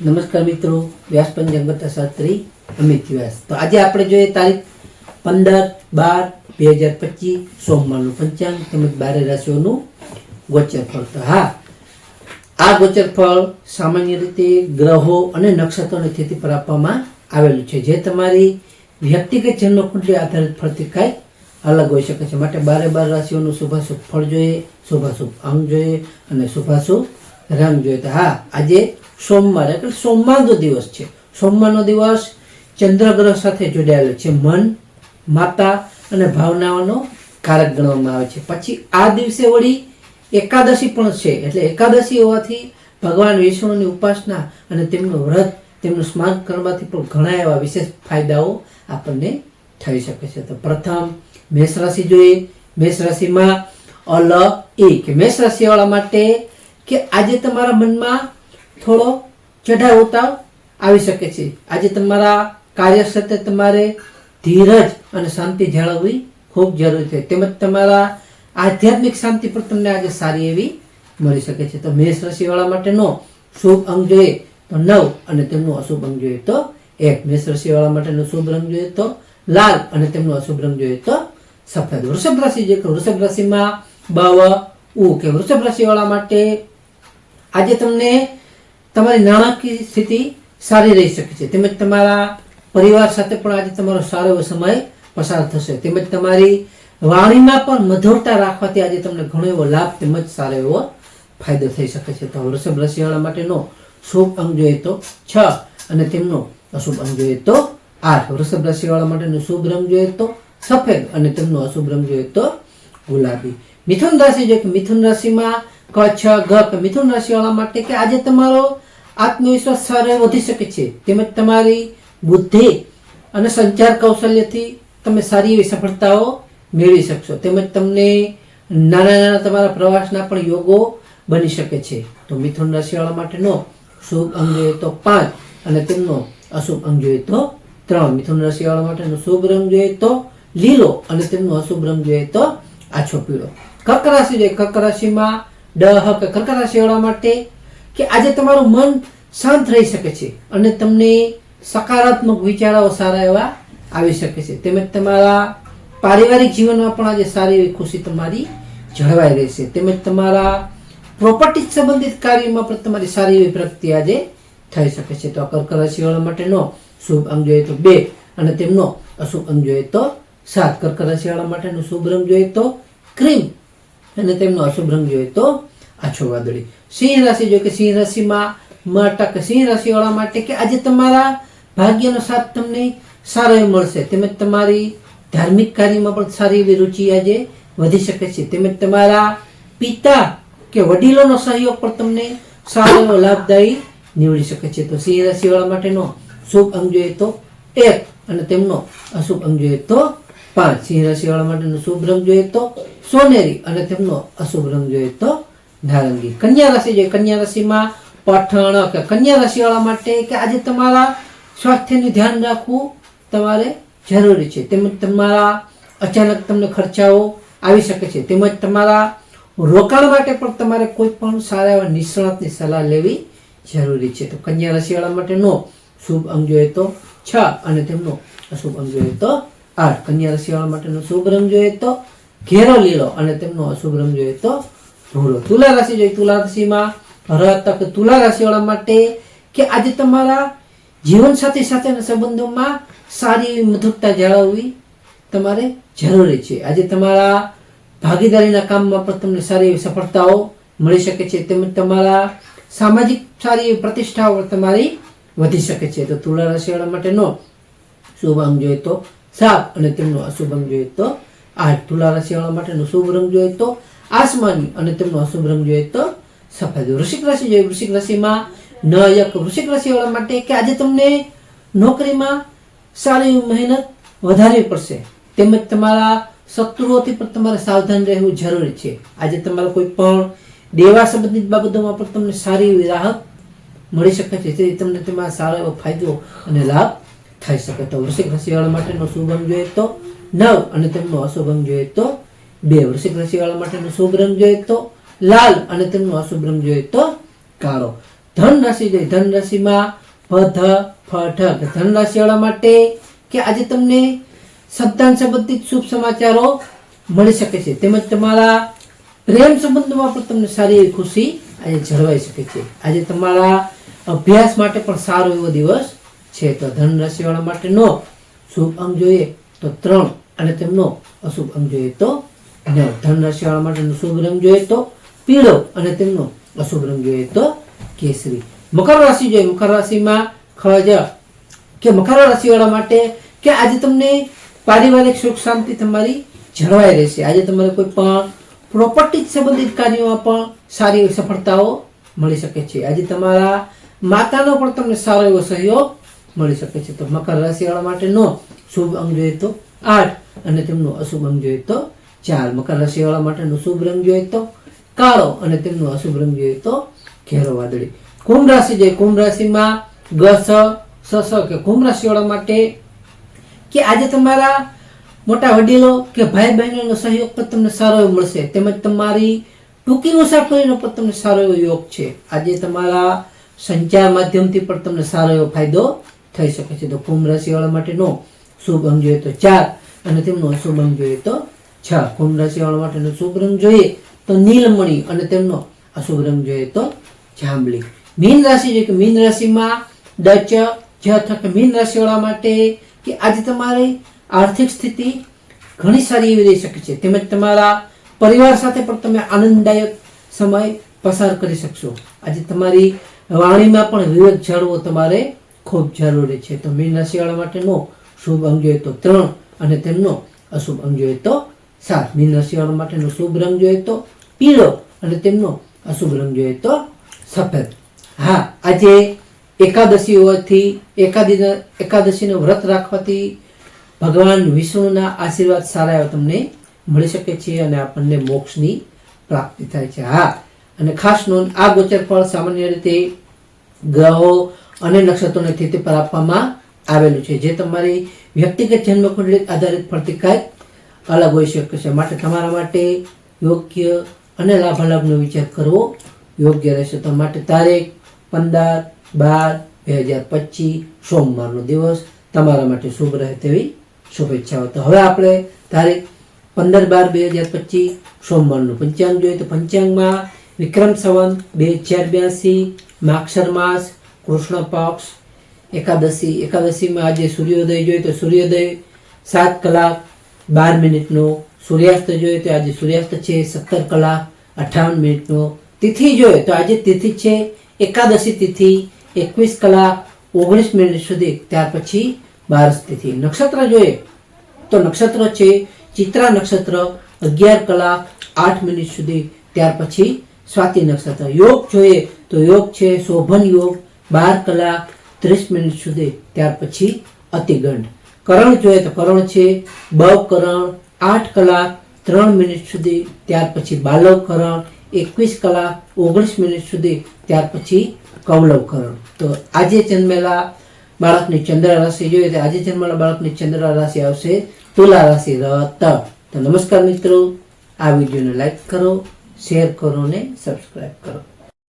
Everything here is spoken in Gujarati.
નમસ્કાર મિત્રો, વ્યાસ પંચાંગ શાસ્ત્રી, અમિત વ્યાસ. તો આજે આપણે જોઈએ તારીખ પંદર બાર બે હજાર પચીસ, સોમવારનું પંચાંગ તેમજ બારે રાશિઓનું ગોચર ફળ તો હા, આ ગોચર ફળ સામાન્ય રીતે ગ્રહો અને નક્ષત્રોની સ્થિતિ પર આપવામાં આવેલું છે. જે તમારી વ્યક્તિગત જન્મ કુંડલી આધારિત ફળથી કાંઈ અલગ હોઈ શકે છે. માટે બારે બાર રાશિઓનું શુભાશુભ ફળ જોઈએ, શુભાશુભ અંગ જોઈએ અને શુભાશુભ રંગ જોઈએ તો હા, આજે સોમવાર, એટલે સોમવારનો દિવસ છે. સોમવારનો દિવસ ચંદ્રગ્રહ સાથે જોડાયેલો છે. મન, માતા અને ભાવનાઓનો કારક ગણવામાં આવે છે. પછી આ દિવસે વળી એકાદશી પણ છે. એટલે એકાદશી હોવાથી ભગવાન વિષ્ણુની ઉપાસના અને તેમનું વ્રત, તેમનું સ્નાન કરવાથી પણ ઘણા એવા વિશેષ ફાયદાઓ આપણને થઈ શકે છે. તો પ્રથમ મેષ રાશિ જોઈએ. મેષ રાશિમાં અલ એ કે મેષ રાશિવાળા માટે કે આજે તમારા મનમાં થોડો ચઢાવ ઉતાવ આવી શકે છે. આજે તમારા કાર્ય સાથે તમારે ધીરજ અને શાંતિ જાળવવી ખૂબ જરૂરી છે. તેમજ તમારા આધ્યાત્મિક શાંતિ પર તમને આજે સારી એવી મળી શકે છે. તો મેષ રાશિવાળા માટેનો શુભ અંગ જોઈએ તો નવ અને તેમનું અશુભ અંગ જોઈએ તો એક. મેષ રાશિવાળા માટેનો શુભ રંગ જોઈએ તો લાલ અને તેમનો અશુભ રંગ જોઈએ તો સફેદ. વૃષભ રાશિ જે વૃષભ રાશિમાં બવ ઉ કે વૃષભ રાશિવાળા માટે આજે તમને તમારી નાણાકીય સ્થિતિ સારી રહી શકે છે. તેમજ તમારા પરિવાર સાથે પણ આજે તમારો સારો એવો સમય પસાર થશે. તેમજ તમારી વાણીમાં પણ મધુરતા રાખવાથી આજે તમને ઘણો એવો લાભ તેમજ સારો એવો ફાયદો થઈ શકે છે. તો વૃષભ રસિયાળા માટેનો શુભ અંગ જોઈએ તો છ અને તેમનો અશુભ અંગ જોઈએ તો આઠ. વૃષભ રાશિવાળા માટેનો શુભ રંગ જોઈએ તો સફેદ અને તેમનો અશુભ રંગ જોઈએ તો ગુલાબી. મિથુન રાશિ જોઈએ કે મિથુન રાશિમાં કચ્છ છ ગ કે મિથુન રાશિવાળા માટે કે આજે તમારો આત્મવિશ્વાસ સારો વધી શકે છે. તેમજ તમારી બુદ્ધિ અને સંચાર કૌશલ્યથી તમે સારી એવી સફળતાઓ મેળવી શકશો. તેમજ તમને નાના નાના તમારા પ્રવાસના પણ યોગો બની શકે છે. તો મિથુન રાશિવાળા માટેનો શુભ અંગ જોઈએ તો પાંચ અને તેમનો અશુભ અંગ જોઈએ તો ત્રણ. મિથુન રાશિવાળા માટેનો શુભ રંગ જોઈએ તો લીલો અને તેમનો અશુભ રંગ જોઈએ તો આછો પીળો. કર્ક રાશિ જોઈએ. કર્ક રાશિમાં ડહ કે કર્ક રાશિવાળા માટે કે આજે તમારું મન શાંત રહી શકે છે અને તમને સકારાત્મક વિચારો સારા એવા આવી શકે છે. તેમજ તમારા પારિવારિક જીવનમાં પણ આજે સારી એવી ખુશી તમારી જળવાઈ રહેશે. તેમજ તમારા પ્રોપર્ટી સંબંધિત કાર્યમાં પણ તમારી સારી એવી પ્રગતિ આજે થઈ શકે છે. તો આ કર્ક રાશિવાળા માટેનો શુભ અંગ જોઈએ તો બે અને તેમનો અશુભ અંગ જોઈએ તો સાત કર્ક રાશિવાળા માટેનો શુભ રંગ જોઈએ તો ક્રીમ અને તેમનો અશુભ રંગ જોઈએ તો આછો વાદળી. સિંહ રાશિ જોઈએ કે સિંહ રાશિમાં મટક સિંહ રાશિવાળા માટે કે આજે તમારા ભાગ્યનો સાથ તમને સારો એવો મળશે. તેમજ તમારી ધાર્મિક કાર્યમાં પણ સારી એવી રુચિ આજે વધી શકે છે. તેમજ તમારા પિતા કે વડીલોનો સહયોગ પણ તમને સારો એવો લાભદાયી નીવડી શકે છે. તો સિંહ રાશિવાળા માટેનો શુભ અંગ જોઈએ તો એક અને તેમનો અશુભ અંગ જોઈએ તો પાંચ સિંહ રાશિવાળા માટેનો શુભ રંગ જોઈએ તો સોનેરી અને તેમનો અશુભ રંગ જોઈએ તો નારંગી કન્યા રાશિ જોઈએ. કન્યા રાશિમાં પઠણ કે કન્યા રાશિવાળા માટે કે આજે તમારા સ્વાસ્થ્યનું ધ્યાન રાખવું તમારે જરૂરી છે. તેમજ તમારા અચાનક તમને ખર્ચાઓ આવી શકે છે. તેમજ તમારા રોકાણ માટે પણ તમારે કોઈ પણ સારા એવા નિષ્ણાતની સલાહ લેવી જરૂરી છે. તો કન્યા રાશિવાળા માટેનો શુભ અંગ જોઈએ તો છ અને તેમનો અશુભ અંગ જોઈએ તો આઠ કન્યા રાશિવાળા માટેનો શુભ રંગ જોઈએ તો ઘેરો લીલો અને તેમનો અશુભ રંગ જોઈએ તો ભૂરો. તુલા રાશિ જોઈએ તુલા રાશિમાં તક તુલા રાશિવાળા માટે કે આજે તમારા જીવનસાથી સાથેના સંબંધોમાં સારી એવી મધુરતા જાળવવી તમારે જરૂરી છે. આજે તમારા ભાગીદારીના કામમાં પણ તમને સારી એવી સફળતાઓ મળી શકે છે. તેમજ તમારા સામાજિક સારી એવી પ્રતિષ્ઠાઓ તમારી વધી શકે છે. તો તુલા રાશિવાળા માટેનો શુભ અંગ જોઈએ તો સાપ અને તેમનો અશુભ રંગ જોઈએ તો આઠ તુલા રાશિવાળા માટેનો શુભ રંગ જોઈએ તો આસમાની અને તેમનો અશુભ રંગ જોઈએ તો સફેદ વૃશ્ચિક રાશિ જોઈએ વૃશ્ચિક રાશિમાં ન એક વૃશ્ચિક રાશિવાળા માટે કે આજે તમને નોકરીમાં સારી મહેનત વધારવી પડશે. તેમજ તમારા શત્રુઓથી પણ તમારે સાવધાન રહેવું જરૂરી છે. આજે તમારા કોઈ પણ દેવા સંબંધિત બાબતોમાં પણ તમને સારી એવી રાહત મળી શકે છે. તેથી તમને તેમાં સારો એવો ફાયદો અને લાભ થઈ શકે તો વૃશ્ચિક રાશિવાળા માટેનો શુભ અંગ જોઈએ તો નવ અને તેમનો અશુભ અંગ જોઈએ તો બે. વૃશ્ચિક રાશિવાળા માટેનો શુભ રંગ જોઈએ તો લાલ અને તેમનો અશુભ રંગ જોઈએ તો કાળો. ધન રાશિ જોઈએ. ધન રાશિમાં પ ધ ફ ધન રાશિવાળા માટે કે આજે તમને સંતાન સંબંધિત શુભ સમાચારો મળી શકે છે. તેમજ તમારા પ્રેમ સંબંધમાં પણ તમને સારી એવી ખુશી આજે જળવાઈ શકે છે. આજે તમારા અભ્યાસ માટે પણ સારો એવો દિવસ છે તો ધન રાશિવાળા માટે નો, શુભ અંક જોઈએ તો ત્રણ અને તેમનો અશુભ અંક જોઈએ તો નવ ધન રાશિવાળા માટેનો શુભ રંગ જોઈએ તો પીળો અને તેમનો અશુભ રંગ જોઈએ તો કેસરી. મકર રાશિ જોઈએ. મકર રાશિમાં ખજ કે મકર રાશિવાળા માટે કે આજે તમને પારિવારિક સુખ શાંતિ તમારી જળવાઈ રહેશે. આજે તમારે કોઈ પણ પ્રોપર્ટી સંબંધિત કાર્યોમાં પણ સારી સફળતાઓ મળી શકે છે. આજે તમારા માતાનો પણ તમને સારો એવો સહયોગ મળી શકે છે. તો મકર રાશિવાળા માટેનો શુભ અંગ જોઈએ તો આઠ અને તેમનો અશુભ અંગ જોઈએ તો ચાર. મકર રાશિવાળા માટેનો શુભ રંગ જોઈએ તો કાળો અને તેમનો અશુભ રંગ જોઈએ તો ઘેરો વાદળી. કુંભ રાશિ જે કુંભ રાશિમાં ગ, સ સ સ કે કુંભ રાશિવાળા માટે કે આજે તમારા મોટા વડીલો કે ભાઈ બહેનોનો સહયોગ પણ તમને સારો એવો મળશે. તેમજ તમારી ટૂંકી મુસાફરીનો પણ તમને સારો એવો યોગ છે. આજે તમારા સંચાર માધ્યમથી પણ તમને સારો એવો ફાયદો થઈ શકે છે. તો કુંભ રાશિવાળા માટેનો શુભ અંગ જોઈએ તો ચાર અને તેમનો અશુભ અંગ જોઈએ તો છ. કુંભ રાશિવાળા માટેનો શુભ રંગ જોઈએ તો નીલમણી અને તેમનો અશુભ રંગ જોઈએ તો જાંબલી. મીન રાશિ જોઈએ કે મીન રાશિમાં ડચ જ કે મીન રાશિવાળા માટે કે આજે તમારી આર્થિક સ્થિતિ ઘણી સારી એવી રહી શકે છે. તેમજ તમારા પરિવાર સાથે પણ તમે આનંદદાયક સમય પસાર કરી શકશો. આજે તમારી વાણીમાં પણ વિવેક જાળવો તમારે ખૂબ જરૂરી છે. તો મીન રાશિવાળા માટેનો શુભ અંગ જોઈએ તો ત્રણ અને તેમનો અશુભ અંગ જોઈએ તો સાત. મીન રાશિવાળા માટેનો શુભ રંગ જોઈએ તો પીળો અને તેમનો અશુભ રંગ જોઈએ તો સફેદ. હા, આજે એકાદશી હોવાથી એકાદી એકાદશીનું વ્રત રાખવાથી ભગવાન વિષ્ણુના આશીર્વાદ સારા એવા તમને મળી શકે છે અને આપણને મોક્ષની પ્રાપ્તિ થાય છે. હા, અને ખાસ નોંધ, આ ગોચર ફળ સામાન્ય રીતે ગ્રહો અને નક્ષત્રોની સ્થિતિ પર આપવામાં આવેલું છે. જે તમારી વ્યક્તિગત જન્મકુંડલી આધારિત ફરતી કાંઈક અલગ હોઈ શકે છે. માટે તમારા માટે યોગ્ય અને લાભાલાભનો વિચાર કરવો યોગ્ય રહેશે. તો માટે તારીખ પંદર બાર બે હજાર પચીસ, સોમવારનો દિવસ તમારા માટે શુભ રહે તેવી શુભેચ્છાઓ. તો હવે આપણે તારીખ પંદર બાર બે હજાર પચીસ, સોમવારનું પંચાંગ જોઈએ. તો પંચાંગમાં વિક્રમ સંવંત, બે હજાર બ્યાસી, માક્ષર માસ કૃષ્ણ પક્ષ, એકાદશી, એકાદશીમાં આજે સૂર્યોદય જોઈએ તો સૂર્યોદય સાત કલાક બાર મિનિટનો, સૂર્યાસ્ત જોઈએ તો આજે સૂર્યાસ્ત છે સત્તર કલાક અઠાવન મિનિટનો. તિથિ જોઈએ તો આજે તિથિ છે એકાદશી તિથિ, એકવીસ કલાક ઓગણીસ મિનિટ સુધી, ત્યાર પછી બારસ તિથિ. નક્ષત્ર જોઈએ તો નક્ષત્ર છે ચિત્રા નક્ષત્ર, અગિયાર કલાક આઠ મિનિટ સુધી, ત્યાર પછી સ્વાતિ નક્ષત્ર. યોગ જોઈએ તો યોગ છે, શોભન યોગ બાર કલાક ત્રીસ મિનિટ સુધી, ત્યાર પછી અતિગંડ કરણ જોઈએ તો કરણ છે બવ કરણ, આઠ કલાક ત્રણ મિનિટ સુધી, ત્યાર પછી બાલવ કરણ, એકવીસ કલાક ઓગણીસ મિનિટ સુધી, ત્યાર પછી કૌલવ કરણ. તો આજે જન્મેલા બાળકની ચંદ્ર રાશિ જોઈએ તો આજે જન્મેલા બાળકની ચંદ્ર રાશિ આવશે તુલા રાશિ રત. તો નમસ્કાર મિત્રો, આ વિડીયોને લાઈક કરો, શેર કરો ને સબસ્ક્રાઈબ કરો.